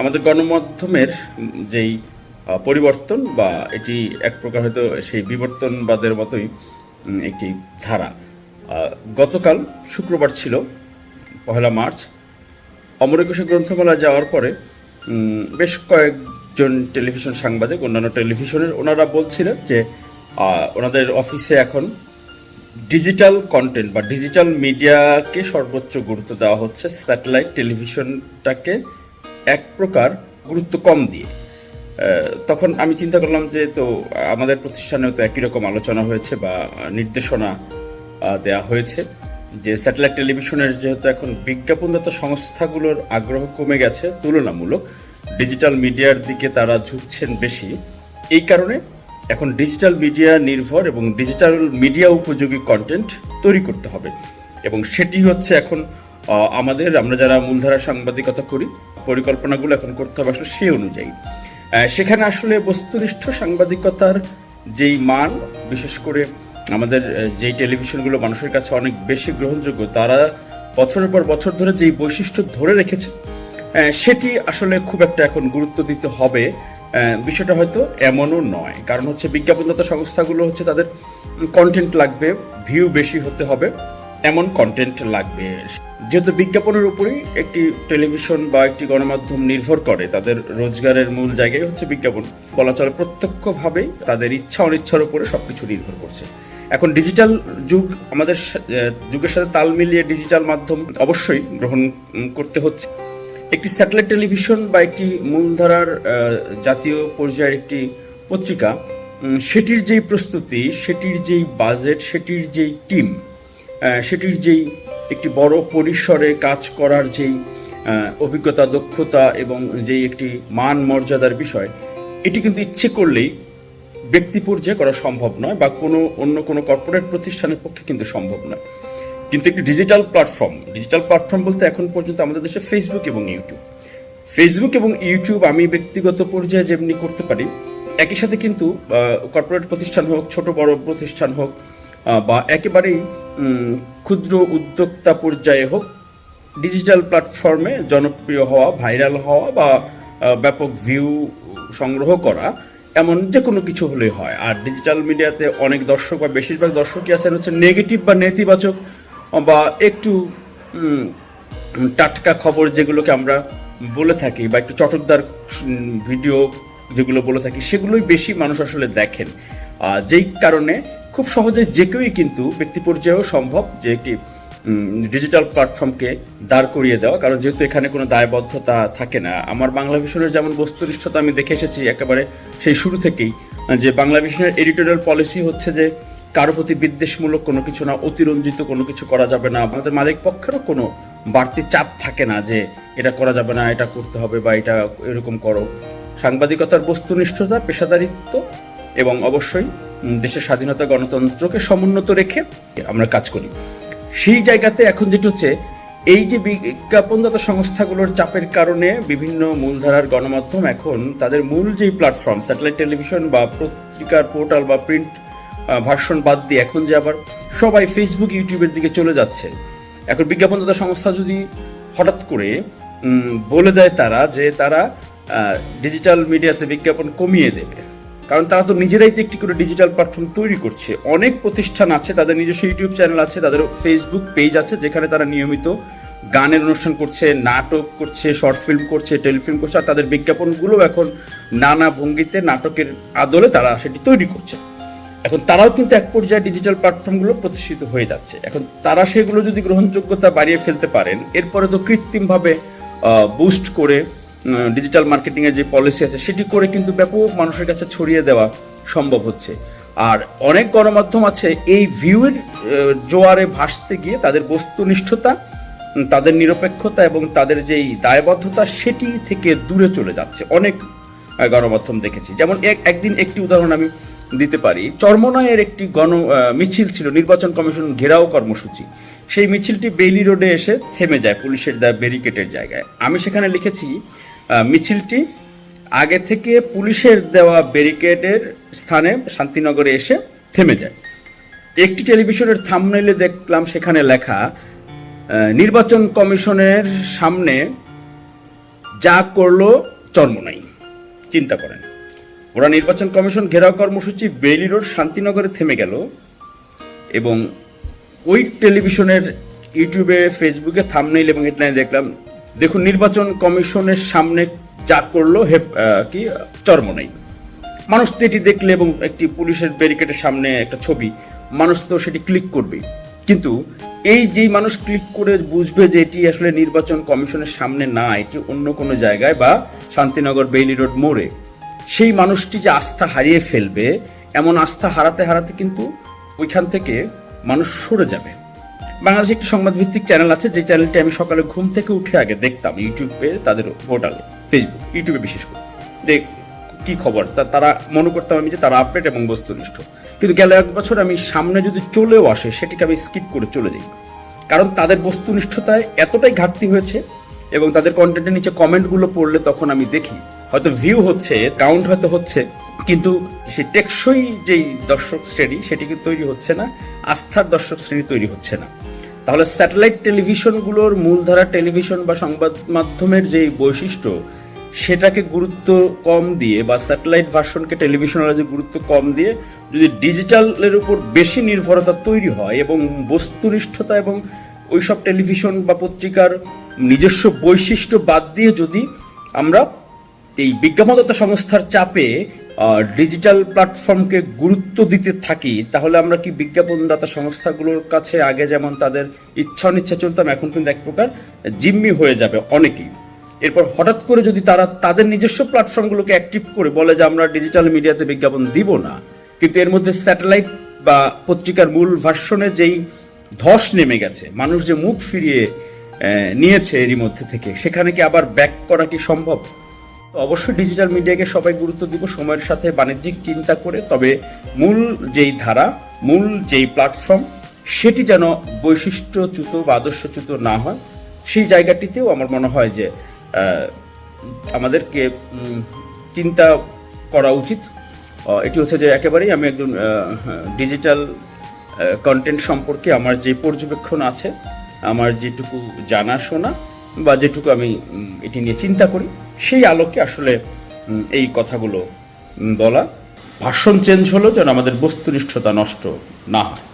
আমাদের গণমাধ্যমের যেই পরিবর্তন বা এটি এক প্রকার হয়তো সেই বিবর্তনবাদের মতোই একটি ধারা। গতকাল শুক্রবার ছিল, পহেলা মার্চ। অমর একুশে গ্রন্থমেলা যাওয়ার পরে বেশ কয়েকজন টেলিভিশন সাংবাদিক, অন্যান্য টেলিভিশনের ওনারা বলছিলেন যে ওনাদের অফিসে এখন ডিজিটাল কন্টেন্ট বা ডিজিটাল মিডিয়াকে সর্বোচ্চ গুরুত্ব দেওয়া হচ্ছে। স্যাটেলাইট টেলিভিশনটাকে এক প্রকার গুরুত্ব কম দিয়ে। তখন আমি চিন্তা করলাম যে, তো আমাদের প্রতিষ্ঠানেও তো একই রকম আলোচনা হয়েছে বা নির্দেশনা দেয়া হয়েছে যে, স্যাটেলাইট টেলিভিশনের যেহেতু এখন বিজ্ঞাপনদাতা সংস্থাগুলোর আগ্রহ কমে গেছে, তুলনামূলক ডিজিটাল মিডিয়ার দিকে তারা ঝুঁকছেন বেশি। এই কারণে এখন ডিজিটাল মিডিয়া নির্ভর এবং ডিজিটাল মিডিয়া উপযোগী কন্টেন্ট তৈরি করতে হবে এবং সেটি হচ্ছে এখন আমাদের, আমরা যারা মূলধারা সাংবাদিকতা করি, পরিকল্পনাগুলো এখন করতে হবে আসলে সেই অনুযায়ী। সেখানে আসলে বস্তুনিষ্ঠ সাংবাদিকতার যেই মান, বিশেষ করে আমাদের যেই টেলিভিশনগুলো মানুষের কাছে অনেক বেশি গ্রহণযোগ্য, তারা বছরের পর বছর ধরে যেই বৈশিষ্ট্য ধরে রেখেছে সেটি আসলে খুব একটা এখন গুরুত্ব দিতে হবে বিষয়টা হয়তো এমনও নয়। কারণ হচ্ছে বিজ্ঞাপনদাতা সংস্থাগুলো হচ্ছে তাদের কন্টেন্ট লাগবে ভিউ বেশি হতে হবে। এমন কন্টেন্ট লাগবে। যেহেতু বিজ্ঞাপনের উপরেই একটি টেলিভিশন বা একটি গণমাধ্যম নির্ভর করে, তাদের রোজগারের মূল জায়গায় হচ্ছে বিজ্ঞাপন। বলা চলে প্রত্যক্ষভাবেই তাদের ইচ্ছা অনিচ্ছার উপরে সবকিছু নির্ভর করছে। এখন ডিজিটাল যুগ, আমাদের যুগের সাথে তাল মিলিয়ে ডিজিটাল মাধ্যম অবশ্যই গ্রহণ করতে হচ্ছে। একটি স্যাটেলাইট টেলিভিশন বা একটি মূলধারার জাতীয় পর্যায়ের একটি পত্রিকা সেটির যেই প্রস্তুতি, সেটির যেই বাজেট সেটির যেই টিম সেটির যেই একটি বড় পরিসরে কাজ করার যেই অভিজ্ঞতা, দক্ষতা এবং যেই একটি মান মর্যাদার বিষয়, এটি কিন্তু ইচ্ছে করলেই ব্যক্তি পর্যায়ে করা সম্ভব নয় বা কোনো অন্য কোনো কর্পোরেট প্রতিষ্ঠানের পক্ষে কিন্তু সম্ভব নয়। কিন্তু একটি ডিজিটাল প্ল্যাটফর্ম ডিজিটাল প্ল্যাটফর্ম বলতে এখন পর্যন্ত আমাদের দেশে ফেসবুক এবং ইউটিউব ফেসবুক এবং ইউটিউব আমি ব্যক্তিগত পর্যায়ে যেমনি করতে পারি, একই সাথে কিন্তু কর্পোরেট প্রতিষ্ঠান হোক, ছোট বড় প্রতিষ্ঠান হোক বা একেবারেই ক্ষুদ্র উদ্যোক্তা পর্যায়ে হোক ডিজিটাল প্ল্যাটফর্মে জনপ্রিয় হওয়া ভাইরাল হওয়া বা ব্যাপক ভিউ সংগ্রহ করা, এমন যে কোনো কিছু হলেই হয়। আর ডিজিটাল মিডিয়াতে অনেক দর্শক বা বেশিরভাগ দর্শকই আছেন হচ্ছে নেগেটিভ বা নেতিবাচক, বা একটু টাটকা খবর যেগুলোকে আমরা বলে থাকি বা একটু চটকদার ভিডিও যেগুলো বলে থাকি, সেগুলোই বেশি মানুষ আসলে দেখেন। যেই কারণে খুব সহজে যে কেউই কিন্তু ব্যক্তি পর্যায়েও সম্ভব যে একটি ডিজিটাল প্ল্যাটফর্মকে দাঁড় করিয়ে দেওয়া। কারণ যেহেতু এখানে কোনো দায়বদ্ধতা থাকে না, আমার বাংলা ভিশনের যেমন বস্তুনিষ্ঠতা আমি দেখে এসেছি একেবারে সেই শুরু থেকেই, যে বাংলা ভিশনের এডিটোরিয়াল পলিসি হচ্ছে যে কারও প্রতি বিদ্বেষমূলক কোনো কিছু না, অতিরঞ্জিত কোনো কিছু করা যাবে না। আমাদের মালিক পক্ষেরও কোনো বাড়তি চাপ থাকে না যে এটা করা যাবে না, এটা করতে হবে বা এটা এরকম করো। সাংবাদিকতার বস্তুনিষ্ঠতা, পেশাদারিত্ব এবং অবশ্যই দেশের স্বাধীনতা গণতন্ত্রকে সমুন্নত রেখে আমরা কাজ করি। সেই জায়গাতে এখন যেটা হচ্ছে, এই যে বিজ্ঞাপনদাতা সংস্থাগুলোর চাপের কারণে বিভিন্ন মূলধারার গণমাধ্যম এখন তাদের মূল যে প্ল্যাটফর্ম স্যাটেলাইট টেলিভিশন বা পত্রিকার পোর্টাল বা প্রিন্ট ভার্সন বাদ দিয়ে এখন যে আবার সবাই ফেসবুক ইউটিউবের দিকে চলে যাচ্ছে। এখন বিজ্ঞাপনদাতা সংস্থা যদি হঠাৎ করে বলে দেয় তারা যে তারা ডিজিটাল মিডিয়াতে বিজ্ঞাপন কমিয়ে দেবে। কারণ তারা তো নিজেরাই তো একটি করে ডিজিটাল প্ল্যাটফর্ম তৈরি করছে। অনেক প্রতিষ্ঠান আছে, তাদের নিজস্ব ইউটিউব চ্যানেল আছে, তাদের ফেসবুক পেজ আছে, যেখানে তারা নিয়মিত গানের অনুষ্ঠান করছে, নাটক করছে শর্ট ফিল্ম করছে টেলিফিল্ম করছে, আর তাদের বিজ্ঞাপনগুলো এখন নানা ভঙ্গিতে নাটকের আদলে তারা সেটি তৈরি করছে। এখন তারাও কিন্তু এক পর্যায়ে ডিজিটাল প্ল্যাটফর্মগুলো প্রতিষ্ঠিত হয়ে যাচ্ছে। এখন তারা সেগুলো যদি গ্রহণযোগ্যতা বাড়িয়ে ফেলতে পারেন, এরপরে তো কৃত্রিমভাবে বুস্ট করে ডিজিটাল মার্কেটিং এর যে পলিসি আছে, সেটি করে কিন্তু ব্যাপক মানুষের কাছে ছড়িয়ে দেওয়া সম্ভব হচ্ছে। আর অনেক গণমাধ্যম আছে, এই ভিউয়ের জোয়ারে ভাসতে গিয়ে তাদের বস্তুনিষ্ঠতা তাদের নিরপেক্ষতা এবং তাদের যেই দায়বদ্ধতা, সেটি থেকে দূরে চলে যাচ্ছে। অনেক গণমাধ্যম দেখেছি। যেমন এক- একদিন একটি উদাহরণ আমি দিতে পারি। চরমনায়ের একটি গণ মিছিল ছিল, নির্বাচন কমিশন ঘেরাও কর্মসূচি। সেই মিছিলটি বেইলি রোডে এসে থেমে যায় পুলিশের দা ব্যারিকেডের জায়গায়। আমি সেখানে লিখেছি মিছিলটি আগে থেকে পুলিশের দেওয়া ব্যারিকেডের স্থানে শান্তিনগরে এসে থেমে যায়। একটি টেলিভিশনের থামনেলে দেখলাম সেখানে লেখা নির্বাচন কমিশনের সামনে যা করল চর্মনাই চিন্তা করেন। ওরা নির্বাচন কমিশন ঘেরাও কর্মসূচি বেইলি রোড শান্তিনগরে থেমে গেল এবং ওই টেলিভিশনের ইউটিউবে, ফেসবুকে থামনেইল এবং হেডলাইন দেখলাম দেখুন, নির্বাচন কমিশনের সামনে যা করল, হেফ কি, চর্মনাই। মানুষ তো এটি দেখলে এবং একটি পুলিশের ব্যারিকেডের সামনে একটা ছবি, মানুষ তো সেটি ক্লিক করবে। কিন্তু এই যেই মানুষ ক্লিক করে বুঝবে যে এটি আসলে নির্বাচন কমিশনের সামনে না, এটি অন্য কোনো জায়গায় বা শান্তিনগর বেইলি রোড মোড়ে, সেই মানুষটি যে আস্থা হারিয়ে ফেলবে, এমন আস্থা হারাতে হারাতে কিন্তু ওইখান থেকে মানুষ সরে যাবে। বাংলাদেশে একটি সংবাদ ভিত্তিক চ্যানেল আছে, যে চ্যানেলটি আমি সকালে ঘুম থেকে উঠে আগে দেখতাম ইউটিউবে তাদের পোর্টালে ফেসবুক ইউটিউবে বিশেষ করে। দেখ কি খবর? তারা মনে করতাম আমি যে তারা আপডেট এবং বস্তুনিষ্ঠ। কিন্তু গেল এক বছর আমি সামনে যদি চলেও আসে, সেটিকে আমি স্কিপ করে চলে যাই। কারণ তাদের বস্তুনিষ্ঠতায় এতটাই ঘাটতি হয়েছে এবং তাদের কন্টেন্টের নিচে কমেন্টগুলো পড়লে তখন আমি দেখি। হয়তো ভিউ হচ্ছে কাউন্ট হয়তো হচ্ছে কিন্তু সেই টেকসই যেই দর্শক শ্রেণি, সেটি কিন্তু তৈরি হচ্ছে না, আস্থার দর্শক শ্রেণি তৈরি হচ্ছে না। তাহলে স্যাটেলাইট টেলিভিশনগুলোর মূলধারা টেলিভিশন বা সংবাদ মাধ্যমের যেই বৈশিষ্ট্য, সেটাকে গুরুত্ব কম দিয়ে বা স্যাটেলাইট ভার্সনকে টেলিভিশনের যে গুরুত্ব কম দিয়ে যদি ডিজিটালের উপর বেশি নির্ভরতা তৈরি হয় এবং বস্তুনিষ্ঠতা এবং ওইসব টেলিভিশন বা পত্রিকার নিজস্ব বৈশিষ্ট্য বাদ দিয়ে যদি আমরা এই বিজ্ঞাপনদাতা সংস্থার চাপে ডিজিটাল প্ল্যাটফর্মকে গুরুত্ব দিতে থাকি, তাহলে আমরা কি বিজ্ঞাপনদাতা সংস্থাগুলোর কাছে আগে যেমন তাদের ইচ্ছা অনিচ্ছা চলতাম, এখন কিন্তু এক প্রকার জিম্মি হয়ে যাবে অনেকেই। এরপর হঠাৎ করে যদি তারা তাদের নিজস্ব প্ল্যাটফর্মগুলোকে অ্যাক্টিভ করে বলে যে আমরা ডিজিটাল মিডিয়াতে বিজ্ঞাপন দিব না, কিন্তু এর মধ্যে স্যাটেলাইট বা পত্রিকার মূল ভার্সনে যেই ধস নেমে গেছে, মানুষ যে মুখ ফিরিয়ে নিয়েছে এরই মধ্যে থেকে, সেখানে কি আবার ব্যাক করা কি সম্ভব? তো অবশ্যই ডিজিটাল মিডিয়াকে সবাই গুরুত্ব দিব, সময়ের সাথে বাণিজ্যিক চিন্তা করে। তবে মূল যেই ধারা, মূল যেই প্ল্যাটফর্ম সেটি যেন বৈশিষ্ট্যচ্যুত বা আদর্শচ্যুত না হয়, সেই জায়গাটিতেও আমার মনে হয় যে আমাদেরকে চিন্তা করা উচিত। এটি হচ্ছে যে একেবারেই আমি একজন ডিজিটাল কন্টেন্ট সম্পর্কে আমার যে পর্যবেক্ষণ আছে, আমার যেটুকু জানাশোনা বা যেটুকু আমি এটি নিয়ে চিন্তা করি, সেই আলোকে আসলে এই কথাগুলো বলা ভাষণ চেঞ্জ হলো যেন আমাদের বস্তুনিষ্ঠতা নষ্ট না হয়।